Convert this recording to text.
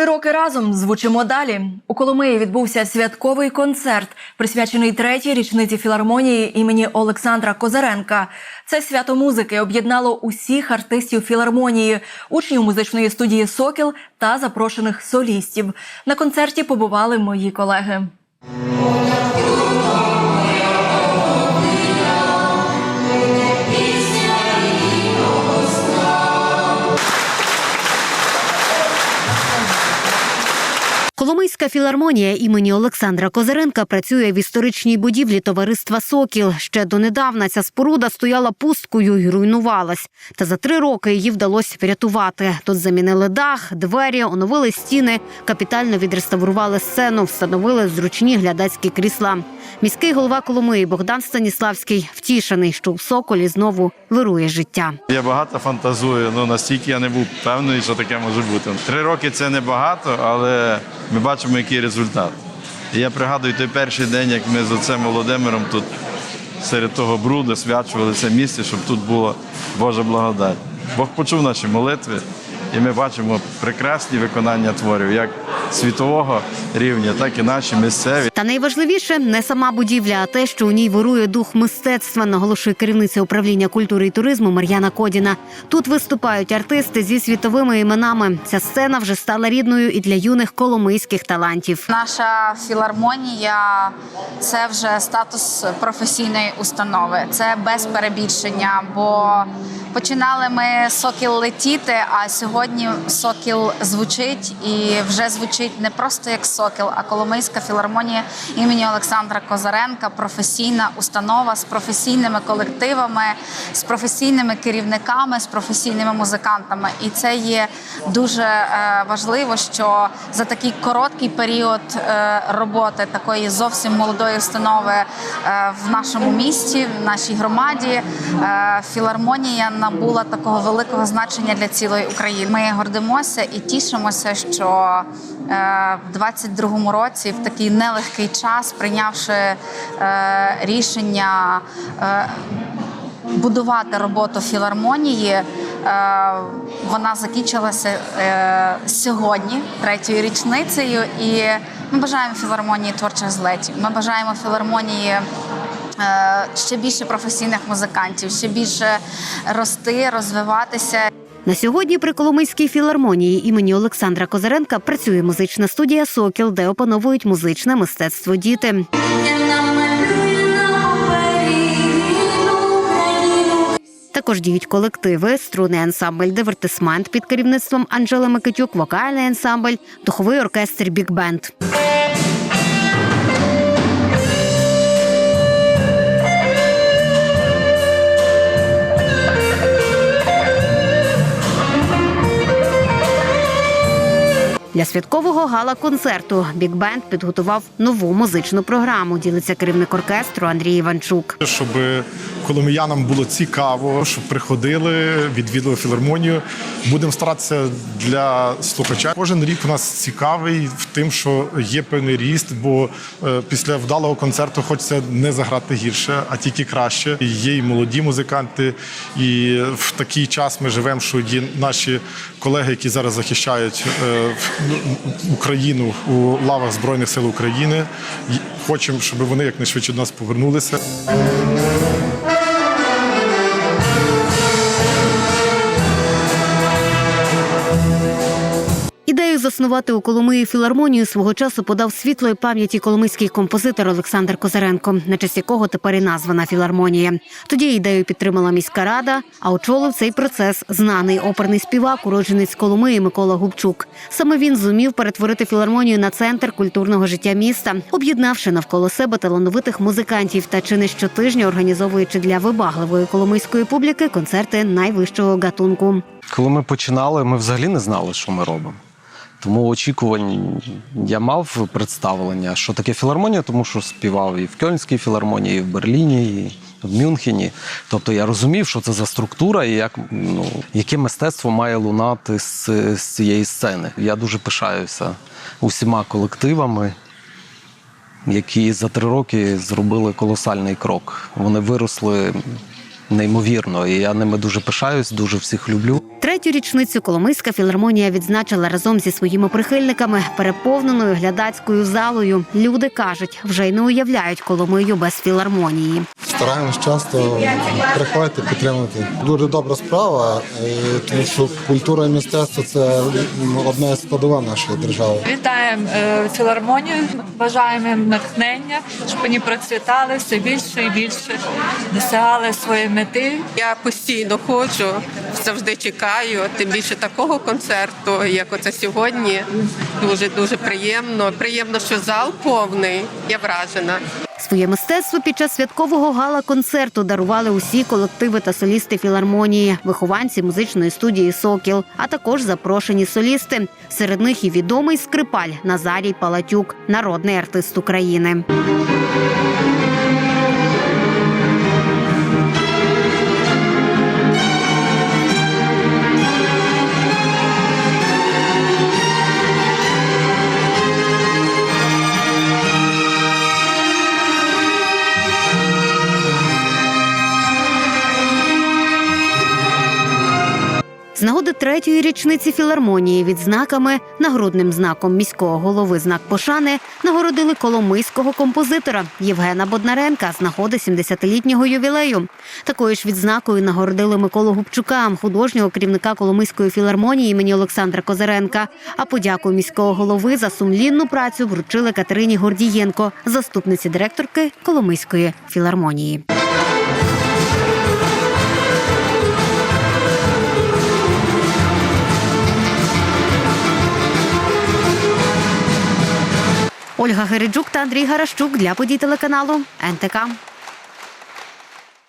Три роки разом звучимо далі. У Коломиї відбувся святковий концерт, присвячений третій річниці філармонії імені Олександра Козаренка. Це свято музики об'єднало усіх артистів філармонії, учнів музичної студії Сокіл та запрошених солістів. На концерті побували мої колеги. Коломийська філармонія імені Олександра Козиренка працює в історичній будівлі товариства Сокіл. Ще донедавна ця споруда стояла пусткою і руйнувалась. Та за три роки її вдалося врятувати. Тут замінили дах, двері, оновили стіни, капітально відреставрували сцену, встановили зручні глядацькі крісла. Міський голова Коломиї Богдан Станіславський втішений, що в Соколі знову вирує життя. Я багато фантазую, ну настільки я не був впевнений, що таке може бути. Три роки це не багато, але ми бачимо, який результат. І я пригадую той перший день, як ми з отцем Володимиром тут серед того бруду свячували це місце, щоб тут була Божа благодать. Бог почув наші молитви, і ми бачимо прекрасні виконання творів, як світового рівня, так і наші місцеві. Та найважливіше не сама будівля, а те, що у ній вирує дух мистецтва, наголошує керівниця управління культури і туризму Мар'яна Кодіна. Тут виступають артисти зі світовими іменами. Ця сцена вже стала рідною і для юних коломийських талантів. Наша філармонія це вже статус професійної установи. Це без перебільшення, бо починали ми сокіл летіти, а сьогодні сокіл звучить і вже звучить не просто як сокіл, а Коломийська філармонія імені Олександра Козаренка, професійна установа з професійними колективами, з професійними керівниками, з професійними музикантами. І це є дуже е, важливо, що за такий короткий період е, роботи такої зовсім молодої установи е, в нашому місті, в нашій громаді, філармонія набула такого великого значення для цілої України. Ми гордимося і тішимося, що в 22-му році, в такий нелегкий час, прийнявши е, рішення. е, будувати роботу філармонії. Е, Вона закінчилася е, сьогодні, третьою річницею, і ми бажаємо філармонії творчих злетів. Ми бажаємо філармонії. е, Ще більше професійних музикантів, ще більше рости, розвиватися. На сьогодні при Коломийській філармонії імені Олександра Козаренка працює музична студія Сокіл, де опановують музичне мистецтво діти. Також діють колективи, струнний ансамбль, дивертисмент під керівництвом Анжели Микитюк, вокальний ансамбль, духовий оркестр Біг Бенд. Для святкового гала-концерту Біг Бенд підготував нову музичну програму. Ділиться керівник оркестру Андрій Іванчук. щоб коломиянам було цікаво, щоб приходили, відвідали філармонію. Будемо старатися для слухача. Кожен рік у нас цікавий в тим, що є певний ріст, бо е, після вдалого концерту хочеться не заграти гірше, а тільки краще. Є і молоді музиканти, і в такий час ми живемо, що є наші колеги, які зараз захищають е, Україну у лавах Збройних сил України. Хочемо, щоб вони якнайшвидше до нас повернулися. Заснувати у Коломиї філармонію свого часу подав світлої пам'яті коломийський композитор Олександр Козаренко, на честь якого тепер і названа філармонія. Тоді ідею підтримала міська рада, а очолив цей процес знаний оперний співак, уродженець Коломиї Микола Губчук. Саме він зумів перетворити філармонію на центр культурного життя міста, об'єднавши навколо себе талановитих музикантів та чи не щотижня організовуючи для вибагливої коломийської публіки концерти найвищого гатунку. Коли ми починали, ми взагалі не знали, що ми робимо. Тому очікувань я мав представлення, що таке філармонія, тому що співав і в Кьольнській філармонії, і в Берліні, і в Мюнхені. Тобто я розумів, що це за структура і як, ну, яке мистецтво має лунати з, з цієї сцени. Я дуже пишаюся усіма колективами, які за три роки зробили колосальний крок. Вони виросли неймовірно, і я ними дуже пишаюсь, дуже всіх люблю. Третю річницю Коломийська філармонія відзначила разом зі своїми прихильниками переповненою глядацькою залою. Люди кажуть, вже й не уявляють Коломию без філармонії. Стараємось часто приходити, підтримувати. Дуже добра справа, е, тому що культура і мистецтво це м, одна з складова нашої держави. Вітаємо е, філармонію, бажаємо їм натхнення, щоб вони процвітали все більше і більше, досягали своєї мети. Я постійно ходжу, завжди чекаю. Тим більше такого концерту, як оце сьогодні. Дуже дуже приємно. Приємно, що зал повний. Я вражена. Своє мистецтво під час святкового гала-концерту дарували усі колективи та солісти філармонії, вихованці музичної студії Сокіл, а також запрошені солісти. Серед них і відомий скрипаль Назарій Палатюк, народний артист України. Третьої річниці філармонії відзнаками, нагрудним знаком міського голови знак пошани нагородили коломийського композитора Євгена Боднаренка з нагоди 70-літнього ювілею. Такою ж відзнакою нагородили Миколу Губчука, художнього керівника Коломийської філармонії імені Олександра Козаренка. А подяку міського голови за сумлінну працю вручили Катерині Гордієнко, заступниці директорки Коломийської філармонії. Ольга Гериджук та Андрій Гаращук для подій телеканалу НТК.